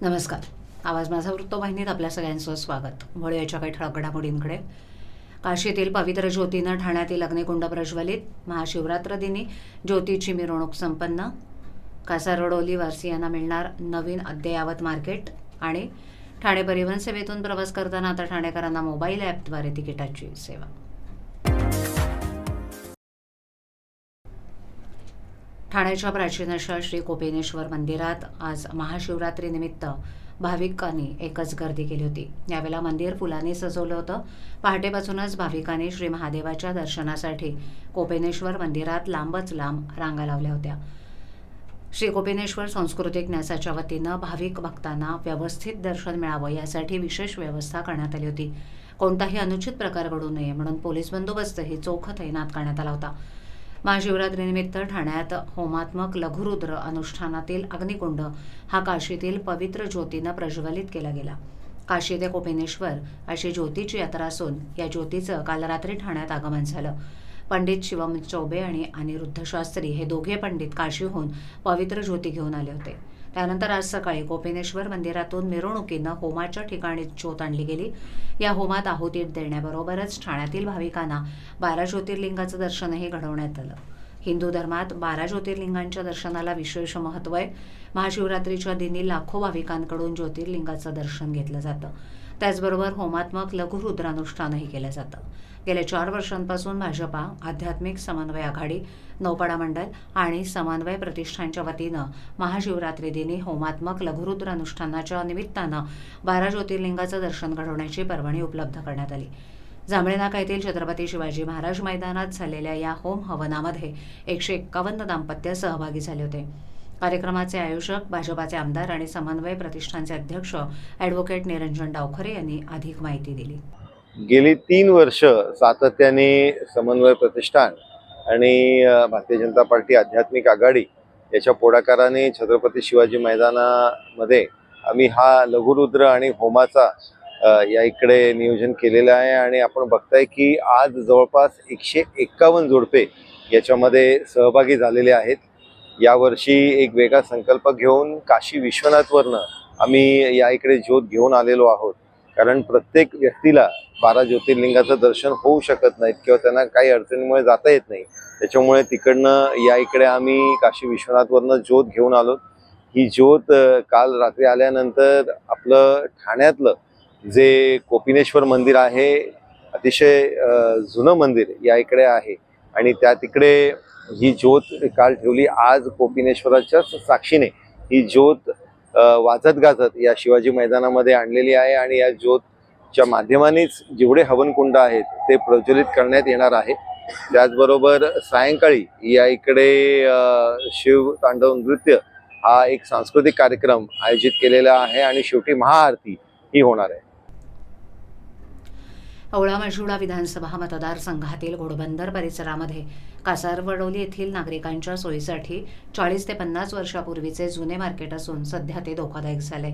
नमस्कार. आवाज माझा वृत्तवाहिनीत आपल्या सगळ्यांचं स्वागत. वळूयाच्या काही ठळक घडामोडींकडे. काशीतील पवित्र ज्योतीनं ठाण्यातील अग्निकुंड प्रज्वलित महाशिवरात्र दिनी ज्योतीची मिरवणूक संपन्न. कासारडोली वारसियांना मिळणार नवीन अद्ययावत मार्केट आणि ठाणे परिवहन सेवेतून प्रवास करताना आता ठाणेकरांना मोबाईल ॲपद्वारे तिकिटाची सेवा. ठाण्याच्या प्राचीन अशा श्री कोपेनेश्वर मंदिरात आज महाशिवरात्रीनिमित्त भाविकांनी एकच गर्दी केली होती. यावेळेला मंदिर फुलांनी सजवलं होतं. पहाटेपासूनच भाविकांनी श्री महादेवाच्या दर्शनासाठी कोपेनेश्वर मंदिरात लांबच लांब रांगा लावल्या होत्या. श्री कोपिनेश्वर सांस्कृतिक न्यासाच्या वतीनं भाविक भक्तांना व्यवस्थित दर्शन मिळावं यासाठी विशेष व्यवस्था करण्यात आली होती. कोणताही अनुचित प्रकार घडू नये म्हणून पोलीस बंदोबस्तही चोख तैनात करण्यात आला होता. महाशिवरात्रीनिमित्त ठाण्यात होमात्मक लघुरुद्र अनुष्ठानातील अग्निकुंड हा काशीतील पवित्र ज्योतीनं प्रज्वलित केला गेला. काशी ते कोपिनेश्वर अशी ज्योतीची यात्रा असून या ज्योतीचं काल रात्री ठाण्यात आगमन झालं. पंडित शिवम चौबे आणि अनिरुद्ध शास्त्री हे दोघे पंडित काशीहून पवित्र ज्योती घेऊन आले होते. त्यानंतर आज सकाळी कोपेनेश्वर मंदिरातून मिरवणुकीनं होमाच्या ठिकाणी ज्योत आणली गेली. या होमात आहुती देण्याबरोबरच ठाण्यातील भाविकांना बारा ज्योतिर्लिंगाचं दर्शनही घडवण्यात आलं. हिंदू धर्मात बारा ज्योतिर्लिंगांच्या दर्शनाला विशेष महत्त्व आहे. महाशिवरात्रीच्या दिनी लाखो भाविकांकडून ज्योतिर्लिंगाचं दर्शन घेतलं जातं. त्याचबरोबर होमात्मक लघुरुद्रानुष्ठानही केलं जातं. गेल्या चार वर्षांपासून भाजपा आध्यात्मिक समन्वय आघाडी नौपाडा मंडळ आणि समन्वय प्रतिष्ठानच्या वतीनं महाशिवरात्री दिनी होमात्मक लघुरुद्रानुष्ठानाच्या निमित्तानं बारा ज्योतिर्लिंगाचं दर्शन घडवण्याची परवानगी उपलब्ध करण्यात आली. जांभळे नाका येथील छत्रपती शिवाजी महाराज मैदानात झालेल्या या होम हवनामध्ये एकशे एक्कावन्न दाम्पत्य सहभागी झाले होते. कार्यक्रमाचे आयोजक भाजपाचे आमदार आणि समन्वय प्रतिष्ठानचे अध्यक्ष ॲडव्होकेट निरंजन डावखरे यांनी अधिक माहिती दिली. गेली तीन वर्ष सातत्याने समन्वय प्रतिष्ठान आणि भारतीय जनता पार्टी आध्यात्मिक आघाडी याच्या पुढाकाराने छत्रपती शिवाजी मैदानामध्ये आम्ही हा लघुरुद्र आणि होमाचा या इकडे नियोजन केलेलं आहे आणि आपण बघताय की आज जवळपास एकशे एक्कावन्न जोडपे याच्यामध्ये सहभागी झालेले आहेत. यावर्षी एक वेगळा संकल्प घेऊन काशी विश्वनाथवरनं आम्ही या इकडे ज्योत घेऊन आलेलो आहोत. कारण प्रत्येक व्यक्तीला बारा ज्योतिर्लिंगाचं दर्शन होऊ शकत नाहीत किंवा त्यांना काही अडचणीमुळे जाता येत नाही. त्याच्यामुळे तिकडनं या इकडे आम्ही काशी विश्वनाथवरनं ज्योत घेऊन आलो. ही ज्योत काल रात्री आल्यानंतर आपलं ठाण्यातलं जे कोपिनेश्वर मंदिर आहे अतिशय जुनं मंदिर या इकडे आहे. आणि त्या तिकडे ही ज्योत काल ठेवली. आज कोपिनेश्वराच्याच साक्षीने ही ज्योत वाजत गाजत या शिवाजी मैदानामध्ये आणलेली आहे आणि या ज्योतच्या माध्यमानेच जेवढे हवनकुंड आहेत ते प्रज्वलित करण्यात येणार आहे. त्याचबरोबर सायंकाळी या इकडे शिव तांडव नृत्य हा एक सांस्कृतिक कार्यक्रम आयोजित केलेला आहे आणि शेवटी महाआरती ही होणार आहे. अवळा मजुळा विधानसभा मतदारसंघातील घोडबंदर परिसरामध्ये कासारवडोली येथील नागरिकांच्या सोयीसाठी चाळीस ते पन्नास वर्षापूर्वीचे जुने मार्केट असून सध्या ते धोकादायक झाले.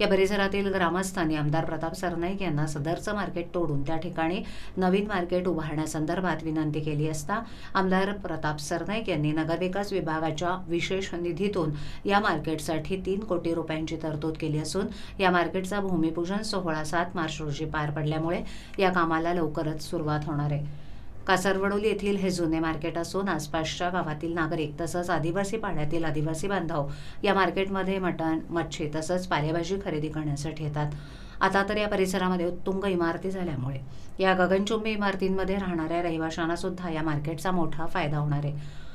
या परिसरातील ग्रामस्थांनी आमदार प्रताप सरनाईक यांना सदरचं मार्केट तोडून त्या ठिकाणी नवीन मार्केट उभारण्यासंदर्भात विनंती केली असता आमदार प्रताप सरनाईक यांनी नगरविकास विभागाच्या विशेष निधीतून या मार्केटसाठी तीन कोटी रुपयांची तरतूद केली असून या मार्केटचा भूमिपूजन सोहळा सात मार्च रोजी पार पडल्यामुळे या कामाला लवकरच सुरुवात होणार आहे. कासारवडोली येथील हे जुने मार्केट असून आसपासच्या गावातील नागरिक तसंच आदिवासी पाड्यातील आदिवासी बांधव या मार्केटमध्ये मटण मच्छी तसंच पालेभाजी खरेदी करण्यासाठी येतात. आता तर या परिसरामध्ये उत्तुंग इमारती झाल्यामुळे या गगनचुंबी इमारतींमध्ये राहणाऱ्या रहिवाशांना सुद्धा या मार्केटचा मोठा फायदा होणार आहे.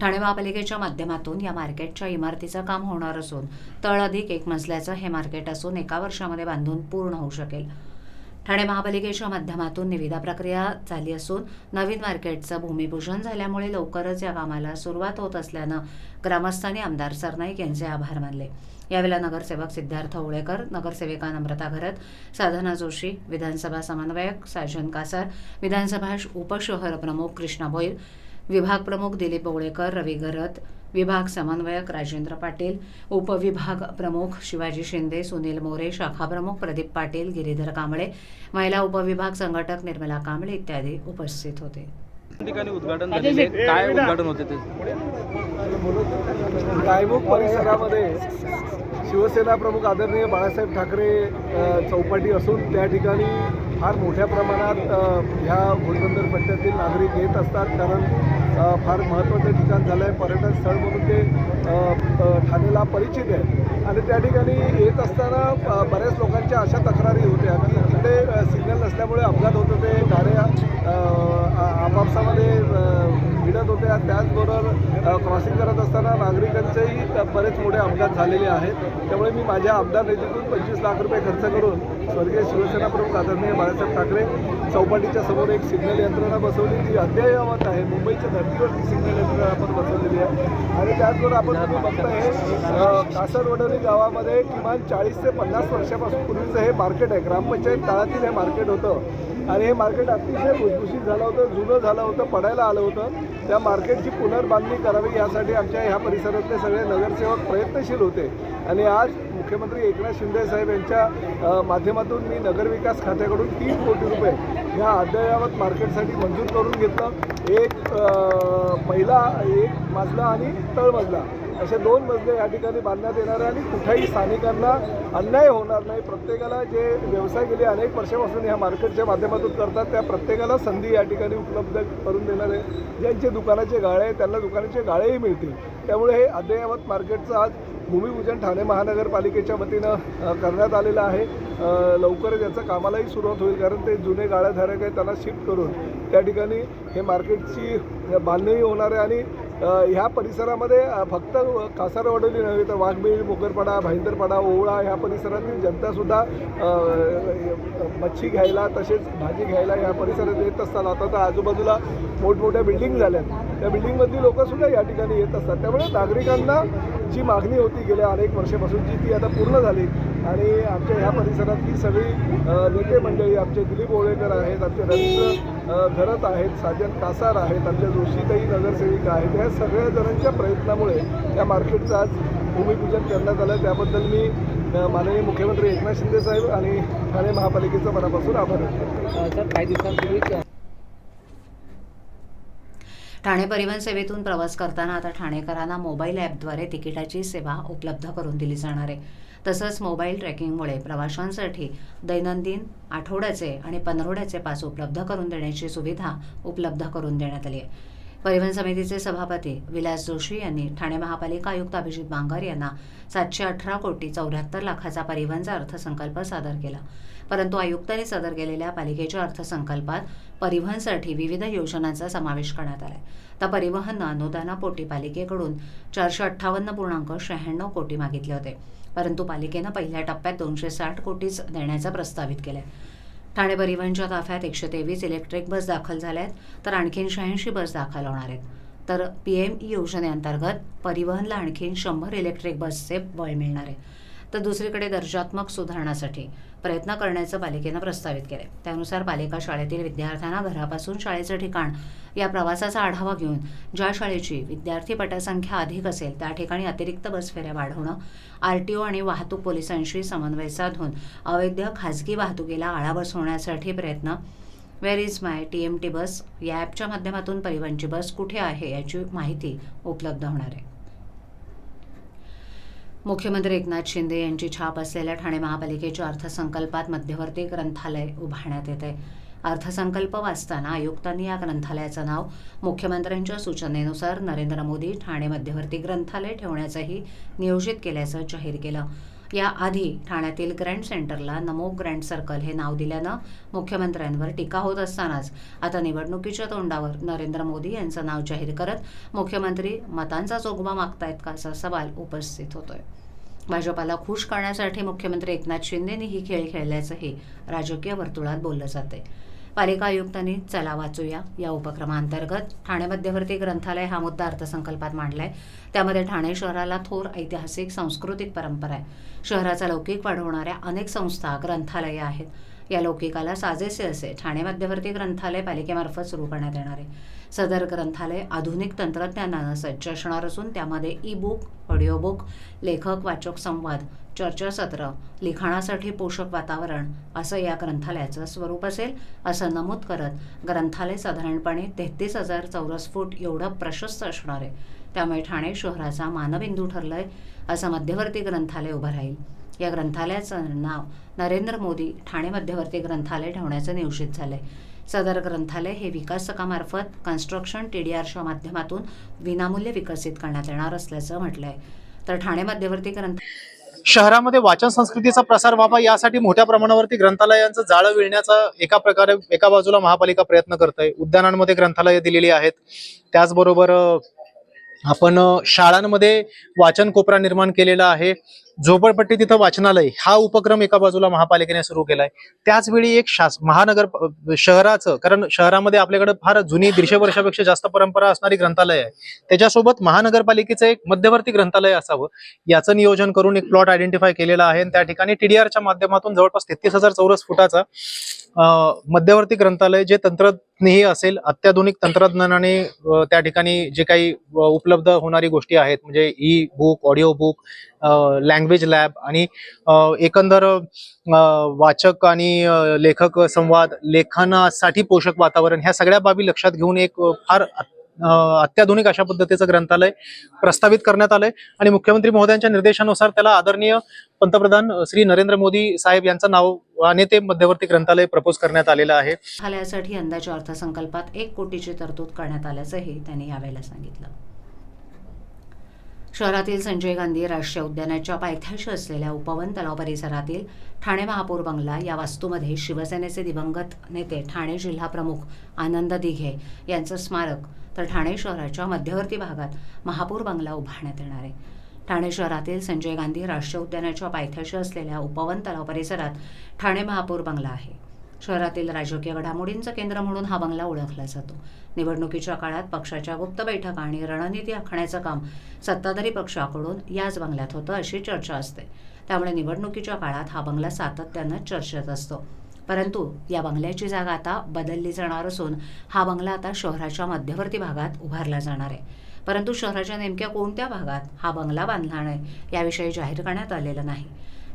ठाणे महापालिकेच्या माध्यमातून या मार्केटच्या इमारतीचं काम होणार असून तळ अधिक एक मजल्याचं हे मार्केट असून एका वर्षामध्ये बांधून पूर्ण होऊ शकेल. ठाणे महापालिकेच्या माध्यमातून निविदा प्रक्रिया झाली असून नवीन मार्केटचं भूमिपूजन झाल्यामुळे लवकरच या कामाला सुरुवात होत असल्यानं ग्रामस्थांनी आमदार सरनाईक यांचे आभार मानले. यावेळेला नगरसेवक सिद्धार्थ ओळेकर नगरसेविका नम्रता घरत साधना जोशी विधानसभा समन्वयक साजन कासार विधानसभा उपशहर प्रमुख कृष्णा भोईर विभाग प्रमुख दिलीप ओळेकर रवी घरत विभाग समन्वयक राजेंद्र पाटील उपविभाग प्रमुख शिवाजी शिंदे सुनील मोरे शाखा प्रमुख प्रदीप पाटील गिरीधर कांबळे महिला उपविभाग संघटक निर्मला कांबळे इत्यादी उपस्थित होते. ठिकाणी उद्घाटन. काय उद्घाटन होते ते? गायमुख परिसरामध्ये शिवसेना प्रमुख आदरणीय बाळासाहेब ठाकरे चौपाटी असून त्या ठिकाणी फार मोठ्या प्रमाणात ह्या घोडबंदर पट्ट्यातील नागरिक येत असतात. कारण फार महत्त्वाचं ठिकाण झालं आहे. पर्यटन स्थळ म्हणून ते ठाणेला ठाण्याला परिचित आहे. आणि त्या ठिकाणी येत असताना बऱ्याच लोकांच्या अशा तक्रारी होत्या. की तिकडे सिग्नल नसल्यामुळे अपघात होत होते. गाड्या आपापसामध्ये भिडत होत्या. त्याचबरोबर क्रॉसिंग करत असताना नागरिकांचेही बरेच मोठे अपघात झालेले आहेत. त्यामुळे मी माझ्या आमदार निधीतून पंचवीस लाख रुपये खर्च करून स्वर्गीय शिवसेना प्रमुख आदरणीय बाळासाहेब ठाकरे चौपाटीच्या समोर एक सिग्नल यंत्रणा बसवली. जी अद्ययावत आहे. मुंबईच्या धर्तीवरती सिग्नल यंत्रणा आपण बसवलेली आहे. आणि त्याचबरोबर आपण तुम्ही बघताय अ, कासरवडोली गावामध्ये किमान चाळीस ते पन्नास वर्षापासून पूर्वीचं हे मार्केट आहे. ग्रामपंचायत काळातील हे मार्केट होतं. आणि हे मार्केट अतिशय भुसभुशीत झालं होतं जुनं झालं होतं पडायला आलं होतं. त्या मार्केटची पुनर्बांधणी करावी यासाठी आमच्या ह्या परिसरातले सगळे नगरसेवक प्रयत्नशील होते. आणि आज मुख्यमंत्री एकनाथ शिंदे साहेब यांच्या माध्यमातून मी नगरविकास खात्याकडून तीन कोटी रुपये ह्या अद्ययावत मार्केटसाठी मंजूर करून घेतलं. एक पहिला एक मजला आणि तळमजला असे दोन मजले या ठिकाणी बांधण्यात येणार आहे आणि कुठेही स्थानिकांना अन्याय होणार नाही. प्रत्येकाला जे व्यवसाय गेले अनेक वर्षापासून ह्या मार्केटच्या माध्यमातून करतात त्या प्रत्येकाला संधी या ठिकाणी उपलब्ध करून देणार आहे. ज्यांचे दुकानाचे गाळे आहेत त्यांना दुकानाचे गाळेही मिळतील. त्यामुळे हे अद्ययावत मार्केटचं आज भूमिपूजन ठाणे महानगरपालिकेच्या वतीनं करण्यात आलेलं आहे. लवकरच याचं कामालाही सुरुवात होईल कारण ते जुने गाळ्याधारक आहे त्यांना शिफ्ट करून त्या ठिकाणी हे मार्केटची बांधणीही होणार आहे आणि ह्या परिसरामध्ये फक्त कासारवडोली नव्हे तर वाघबीळ मोकरपाडा भाईंदरपाडा ओवळा ह्या परिसरातील जनतासुद्धा मच्छी घ्यायला तसेच भाजी घ्यायला ह्या परिसरात येत असतात. आता तर आजूबाजूला मोठमोठ्या बिल्डिंग झाल्या त्या बिल्डिंगमधली लोकंसुद्धा या ठिकाणी येत असतात. त्यामुळे नागरिकांना जी मागणी होती गेल्या अनेक वर्षापासून जी ती आता पूर्ण झाली आणि आमच्या ह्या परिसरातली सगळी नेते मंडळी आमचे दिलीप ओळेकर आहेत आमचे रवींद्र घरत आहेत साजन कासार आहेत आमच्या जोशीताई नगरसेविका आहेत. या सगळ्या जणांच्या प्रयत्नामुळे या मार्केटचं आज भूमिपूजन करण्यात आलं. त्याबद्दल मी माननीय मुख्यमंत्री एकनाथ शिंदे साहेब आणि ठाणे महापालिकेचा मनापासून आभार व्यक्त सर काही दिवसांपूर्वी ठाणे परिवहन सेवेतून प्रवास करताना आता ठाणेकरांना मोबाईल ॲपद्वारे तिकिटाची सेवा उपलब्ध करून दिली जाणार आहे. तसंच मोबाईल ट्रॅकिंगमुळे प्रवाशांसाठी दैनंदिन आठवड्याचे आणि पंधरवड्याचे पास उपलब्ध करून देण्याची सुविधा उपलब्ध करून देण्यात आली आहे. परिवहन समितीचे सभापती विलास जोशी यांनी ठाणे महापालिका आयुक्त अभिजित बांगर यांना सातशे अठरा कोटी चौऱ्याहत्तर लाखाचा परिवहनचा अर्थसंकल्प सादर केला. परंतु आयुक्तांनी सादर केलेल्या पालिकेच्या अर्थसंकल्पात परिवहनसाठी विविध योजनांचा समावेश करण्यात आला तर परिवहन अनुदानापोटी पालिकेकडून चारशे अठ्ठावन्न पूर्णांक शहाण्णव कोटी मागितले होते. परंतु पालिकेनं पहिल्या टप्प्यात दोनशे साठ कोटीच देण्याचा प्रस्तावित केलाय. ठाणे परिवहनच्या ताफ्यात एकशे तेवीस इलेक्ट्रिक बस दाखल झाल्या आहेत तर आणखीन शहाऐंशी बस दाखल होणार आहेत. तर पी एम ई योजनेअंतर्गत परिवहनला आणखीन शंभर इलेक्ट्रिक बसचे बळ मिळणार आहे. तर दुसरीकडे दर्जात्मक सुधारणासाठी प्रयत्न करण्याचं पालिकेनं प्रस्तावित केले त्यानुसार पालिका शाळेतील विद्यार्थ्यांना घरापासून शाळेचं ठिकाण या प्रवासाचा आढावा घेऊन ज्या शाळेची विद्यार्थी पटसंख्या अधिक असेल त्या ठिकाणी अतिरिक्त बस फेऱ्या वाढवणं आर टी ओ आणि वाहतूक पोलिसांशी समन्वय साधून अवैध खाजगी वाहतुकीला आळा बसवण्यासाठी प्रयत्न. Where is my T M T bus या ॲपच्या माध्यमातून परिवहनची बस कुठे आहे याची माहिती उपलब्ध होणार आहे. मुख्यमंत्री एकनाथ शिंदे यांची छाप असलेल्या ठाणे महापालिकेच्या अर्थसंकल्पात मध्यवर्ती ग्रंथालय उभारण्यात येत. आहे अर्थसंकल्प वाचताना आयुक्तांनी या ग्रंथालयाचं नाव मुख्यमंत्र्यांच्या सूचनेनुसार नरेंद्र मोदी ठाणे मध्यवर्ती ग्रंथालय ठेवण्याचंही नियोजित केल्याचं जाहीर केलं. याआधी ठाण्यातील ग्रँड सेंटरला नमो ग्रँड सर्कल हे नाव दिल्यानं मुख्यमंत्र्यांवर टीका होत असतानाच आता निवडणुकीच्या तोंडावर नरेंद्र मोदी यांचं नाव जाहीर करत मुख्यमंत्री मतांचा जोगवा मागतायत का असा सवाल उपस्थित होतोय. भाजपाला खुश करण्यासाठी मुख्यमंत्री एकनाथ शिंदेनी ही खेळ खेळल्याचंही राजकीय वर्तुळात बोललं जाते पालिका आयुक्तांनी चला वाचूया या उपक्रमाअंतर्गत ठाणे मध्यवर्ती ग्रंथालय हा मुद्दा अर्थसंकल्पात मांडलाय. त्यामध्ये ठाणे शहराला थोर ऐतिहासिक सांस्कृतिक परंपरा आहे. शहराचा लौकिक वाढवणाऱ्या अनेक संस्था ग्रंथालये आहेत. या लौकिकाला साजेसे असे ठाणे मध्यवर्ती ग्रंथालय पालिकेमार्फत सुरू करण्यात येणार आहे. सदर ग्रंथालय आधुनिक तंत्रज्ञानानं सज्ज असणार असून त्यामध्ये ई बुक ऑडिओ बुक लेखक वाचक संवाद चर्चासत्र लिखाणासाठी पोषक वातावरण असं या ग्रंथालयाचं स्वरूप असेल असं नमूद करत ग्रंथालय साधारणपणे तेहतीस हजार चौरस फूट एवढं प्रशस्त असणार आहे. त्यामुळे ठाणे शहराचा मानबिंदू ठरलंय असं मध्यवर्ती ग्रंथालय उभं राहील. या ग्रंथालयाचं नाव नरेंद्र मोदी ठाणे मध्यवर्ती ग्रंथालय ठेवण्याचं नियोजित आहे सदर ग्रंथालय हे विकासकामार्फत कन्स्ट्रक्शन टी डी आरच्या माध्यमातून विनामूल्य विकसित करण्यात येणार असल्याचं म्हटलंय. तर ठाणे मध्यवर्ती ग्रंथ शहरामध्ये वाचन संस्कृतीचा प्रसार व्हावा यासाठी मोठ्या प्रमाणावरती ग्रंथालयांचं जाळं विळण्याचा एका प्रकारे एका बाजूला महापालिका प्रयत्न करत आहे उद्यानांमध्ये ग्रंथालयं दिलेली आहेत. त्याचबरोबर आपण शाळांमध्ये वाचन कोपरा निर्माण केलेला आहे. झोपडपट्टी तिथं वाचनालय हा उपक्रम एका बाजूला महापालिकेने सुरू केलाय. त्याचवेळी एक शास महानगर शहराचं कारण शहरामध्ये आपल्याकडे फार जुनी दीडशे वर्षापेक्षा जास्त परंपरा असणारी ग्रंथालय आहे. त्याच्यासोबत महानगरपालिकेचं एक मध्यवर्ती ग्रंथालय असावं. याचं नियोजन करून एक प्लॉट आयडेंटिफाय केलेला आहे. आणि त्या ठिकाणी टीडीआरच्या माध्यमातून जवळपास तेहतीस हजार चौरस फुटाचा मध्यवर्ती ग्रंथालय जे तंत्रज्ञही असेल अत्याधुनिक तंत्रज्ञानाने त्या ठिकाणी जे काही उपलब्ध होणारी गोष्टी आहेत म्हणजे e book audio book language lab आणि एकंदर वाचक आणि लेखक संवाद लेखनासाठी पोषक वातावरण ह्या सगळ्या बाबी लक्षात घेऊन एक फार अत्याधुनिक अशा पद्धतीचं ग्रंथालय प्रस्तावित करण्यात आलंय. आणि मुख्यमंत्री महोदयांच्या निर्देशानुसार त्याला आदरणीय पंतप्रधान श्री नरेंद्र मोदी साहेब यांचं नावाने ते मध्यवर्ती ग्रंथालय प्रपोज करण्यात आलेलं आहे. ग्रंथालयासाठी यंदाच्या अर्थसंकल्पात एक कोटीची तरतूद करण्यात आल्याचंही त्यांनी यावेळेला सांगितलं. शहरातील संजय गांधी राष्ट्रीय उद्यानाच्या पायथ्याशी असलेल्या उपवन तलाव परिसरातील ठाणे महापौर बंगला या वास्तूमध्ये शिवसेनेचे दिवंगत नेते ठाणे जिल्हा प्रमुख आनंद दिघे यांचं स्मारक तर ठाणे शहराच्या मध्यवर्ती भागात महापौर बंगला उभारण्यात येणार आहे. ठाणे शहरातील संजय गांधी राष्ट्रीय उद्यानाच्या पायथ्याशी असलेल्या उपवन तलाव परिसरात ठाणे महापौर बंगला आहे. शहरातील राजकीय घडामोडींचं केंद्र म्हणून हा बंगला ओळखला जातो. निवडणुकीच्या काळात पक्षाच्या गुप्त बैठका आणि रणनीती आखण्याचं काम सत्ताधारी पक्षाकडून याच बंगल्यात होतं अशी चर्चा असते. त्यामुळे निवडणुकीच्या काळात हा बंगला सातत्यानं चर्चेत असतो. परंतु या बंगल्याची जागा आता बदलली जाणार असून हा बंगला आता शहराच्या मध्यवर्ती भागात उभारला जाणार आहे. परंतु शहराच्या नेमक्या कोणत्या भागात हा बंगला बांधला नाही याविषयी जाहीर करण्यात आलेलं नाही.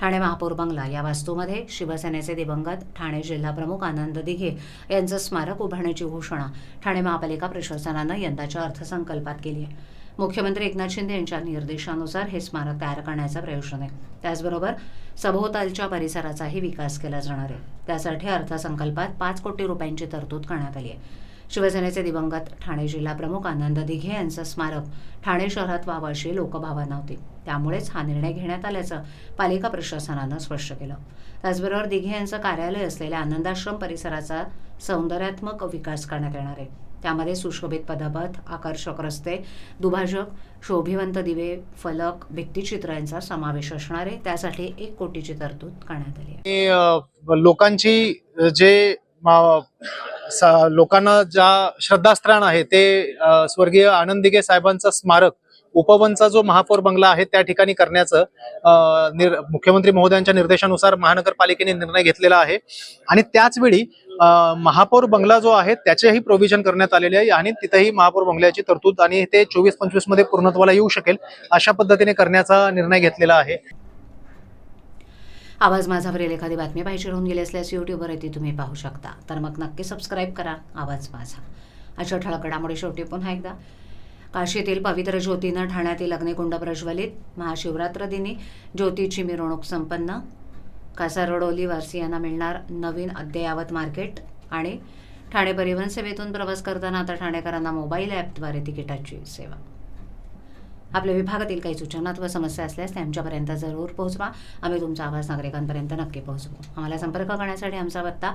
ठाणे महापौर बंगला या वास्तूमध्ये शिवसेनेचे दिवंगत ठाणे जिल्हाप्रमुख आनंद दिघे यांचं स्मारक उभारण्याची घोषणा ठाणे महापालिका प्रशासनानं यंदाच्या अर्थसंकल्पात केली आहे. मुख्यमंत्री एकनाथ शिंदे यांच्या निर्देशानुसार हे स्मारक तयार करण्याचा प्रयोजन आहे. त्याचबरोबर सभोवतालच्या परिसराचाही विकास केला जाणार आहे. त्यासाठी अर्थसंकल्पात पाच कोटी रुपयांची तरतूद करण्यात आली आहे. शिवसेनेचे दिवंगत ठाणे जिल्हा प्रमुख आनंद दिघे यांचं स्मारक ठाणे शहरात व्हावं अशी लोकभावना होती. त्यामुळेच हा निर्णय घेण्यात आल्याचं पालिका प्रशासनानं स्पष्ट केलं. त्याचबरोबर दिघे यांचं कार्यालय असलेल्या आनंदाश्रम परिसराचा सौंदर्यात्मक विकास करण्यात येणार आहे. त्यामध्ये सुशोभित पदपथ आकर्षक रस्ते दुभाजक शोभिवंत दिवे फलक भित्तिचित्र यांचा समावेश असणार आहे. त्यासाठी एक कोटीची तरतूद करण्यात आली आहे. लोकांची जे लोकांना ज्या श्रद्धास्थान आहे ते स्वर्गीय आनंद दिघे साहेबांचं स्मारक उपवनचा जो महापौर बंगला आहे त्या ठिकाणी करण्याचं निर- मुख्यमंत्री महोदयांच्या निर्देशानुसार महानगरपालिकेने निर्णय घेतलेला आहे. आणि त्याच वेळी महापौर बंगला जो आहे त्याचेही प्रोव्हिजन करण्यात आलेले आहे आणि तिथेही महापौर बंगल्याची तरतूद आणि ते चोवीस पंचवीसमध्ये पूर्णत्वाला येऊ शकेल अशा पद्धतीने करण्याचा निर्णय घेतलेला आहे. आवाज माझावरील एखादी बातमी पाहिजे राहून गेली असल्यास युट्यूबवर ती तुम्ही पाहू शकता. तर मग नक्की सबस्क्राईब करा. आवाज माझा. अशा ठळक घडामोडी शेवटी पुन्हा एकदा. काशीतील पवित्र ज्योतीनं ठाण्यातील अग्निकुंड प्रज्वलित महाशिवरात्र दिनी ज्योतीची मिरवणूक संपन्न. कासारडोली वारसियांना मिळणार नवीन अद्ययावत मार्केट आणि ठाणे परिवहन सेवेतून प्रवास करताना आता ठाणेकरांना मोबाईल ॲपद्वारे तिकिटाची सेवा. आपल्या विभागातील काही सूचना अथवा समस्या असल्यास त्या आमच्यापर्यंत जरूर पोहोचवा. आम्ही तुमचा आवाज नागरिकांपर्यंत नक्की पोहोचवू. आम्हाला संपर्क करण्यासाठी आमचा पत्ता